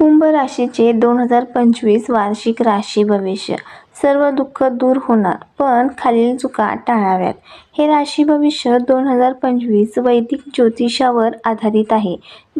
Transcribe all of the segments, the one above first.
कुंभ राशीचे दोन हजार पंचवीस वार्षिक राशी भविष्य. सर्व दुःख दूर होणार. पण खालील चुका टाळाव्यात. हे राशी भविष्य दोन हजार पंचवीस वैदिक ज्योतिषावर आधारित आहे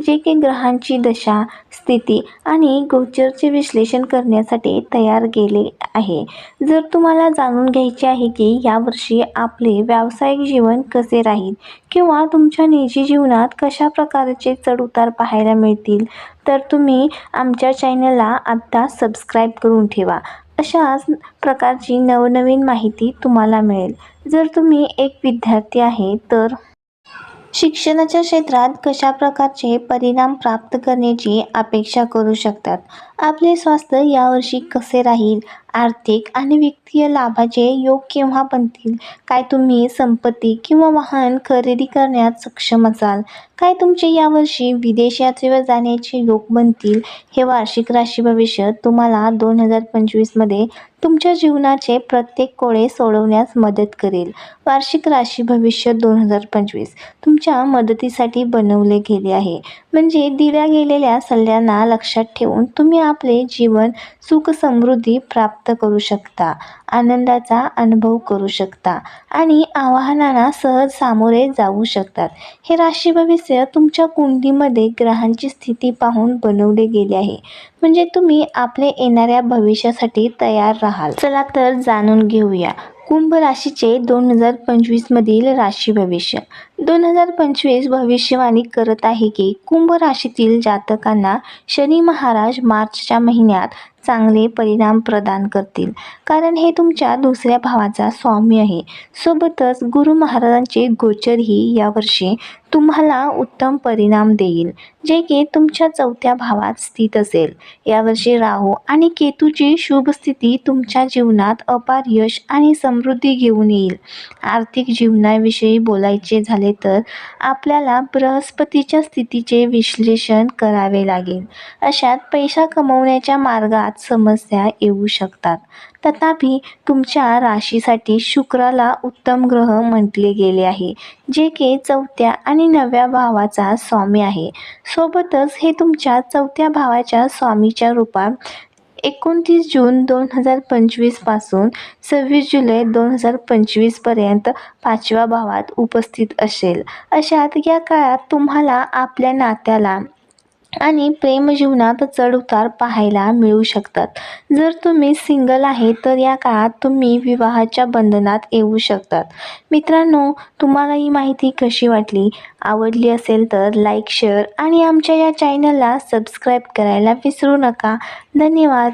जे की ग्रहांची दशा स्थिती आणि गोचरचे विश्लेषण करण्यासाठी तयार केले आहे. जर तुम्हाला जाणून घ्यायचे आहे की यावर्षी आपले व्यावसायिक जीवन कसे राहील किंवा तुमच्या निजी जीवनात कशा प्रकारचे चढउतार पाहायला मिळतील तर तुम्ही आमच्या चॅनलला आत्ता सबस्क्राईब करून ठेवा. अशाच प्रकारची नवनवीन माहिती तुम्हाला मिळेल. जर तुम्ही एक विद्यार्थी आहे तर शिक्षणाच्या क्षेत्रात कशा प्रकारचे परिणाम प्राप्त करण्याची अपेक्षा करू शकतात? आपले स्वास्थ्य यावर्षी कसे राहील? आर्थिक आणि वित्तीय लाभाचे योग केव्हा बनतील? काय तुम्ही संपत्ती किंवा वाहन खरेदी करण्यात सक्षम असाल? काय तुमचे यावर्षी विदेश यात्रेवर जाण्याचे योग बनतील? हे वार्षिक राशी भविष्य तुम्हाला दोन हजार पंचवीसमध्ये तुमच्या जीवनाचे प्रत्येक कोळे सोडवण्यास मदत करेल. वार्षिक राशी भविष्य दोन हजार पंचवीस तुमच्या मदतीसाठी बनवले गेले आहे. म्हणजे दिल्या गेलेल्या सल्ल्यांना लक्षात ठेवून तुम्ही आपले जीवन सुख समृद्धी प्राप्त करू शकता आनंदाचा अनुभव करू शकता आणि आव्हानांना सहज सामोरे जाऊ शकतात. हे राशी भविष्य तुमच्या कुंडीमध्ये ग्रहांची स्थिती पाहून बनवले गेले आहे. म्हणजे तुम्ही आपले येणाऱ्या भविष्यासाठी तयार राहाल. चला तर जाणून घेऊया. कुंभ राशीचे दोन हजार पंचवीसमधील राशी भविष्य. दोन हजार पंचवीस भविष्यवाणी करत आहे की कुंभ राशीतील जातकांना शनी महाराज मार्चच्या महिन्यात चांगले परिणाम प्रदान करतील. कारण हे तुमच्या दुसऱ्या भावाचा स्वामी आहे. सोबतच गुरु महाराजांचे गोचरही यावर्षी तुम्हाला उत्तम परिणाम देईल जे की तुमच्या चौथ्या भावात स्थित असेल. यावर्षी राहू आणि केतूची शुभ स्थिती तुमच्या जीवनात अपार यश आणि समृद्धी घेऊन येईल. आर्थिक जीवनाविषयी बोलायचे झाले तर आपल्याला बृहस्पतीच्या स्थितीचे विश्लेषण करावे लागेल. अशात पैसा कमवण्याच्या मार्गात समस्या येऊ शकतात. तथापि तुमच्या राशीसाठी शुक्राला उत्तम ग्रह म्हटले गेले आहे जे की चौथ्या आणि नव्या भावाचा स्वामी आहे. सोबतच हे तुमच्या चौथ्या भावाच्या स्वामीच्या रूपात एकोणतीस जून दोन हजार पंचवीसपासून सव्वीस जुलै दोन हजार पंचवीसपर्यंत पाचव्या भावात उपस्थित असेल. अशात या काळात तुम्हाला आपल्या नात्याला आणि प्रेमजीवनात चढउतार पाहायला मिळू शकतात. जर तुम्ही सिंगल आहे तर या काळात तुम्ही विवाहाच्या बंधनात येऊ शकतात. मित्रांनो तुम्हाला ही माहिती कशी वाटली? आवडली असेल तर लाईक शेअर आणि आमच्या या चॅनलला सबस्क्राईब करायला विसरू नका. धन्यवाद.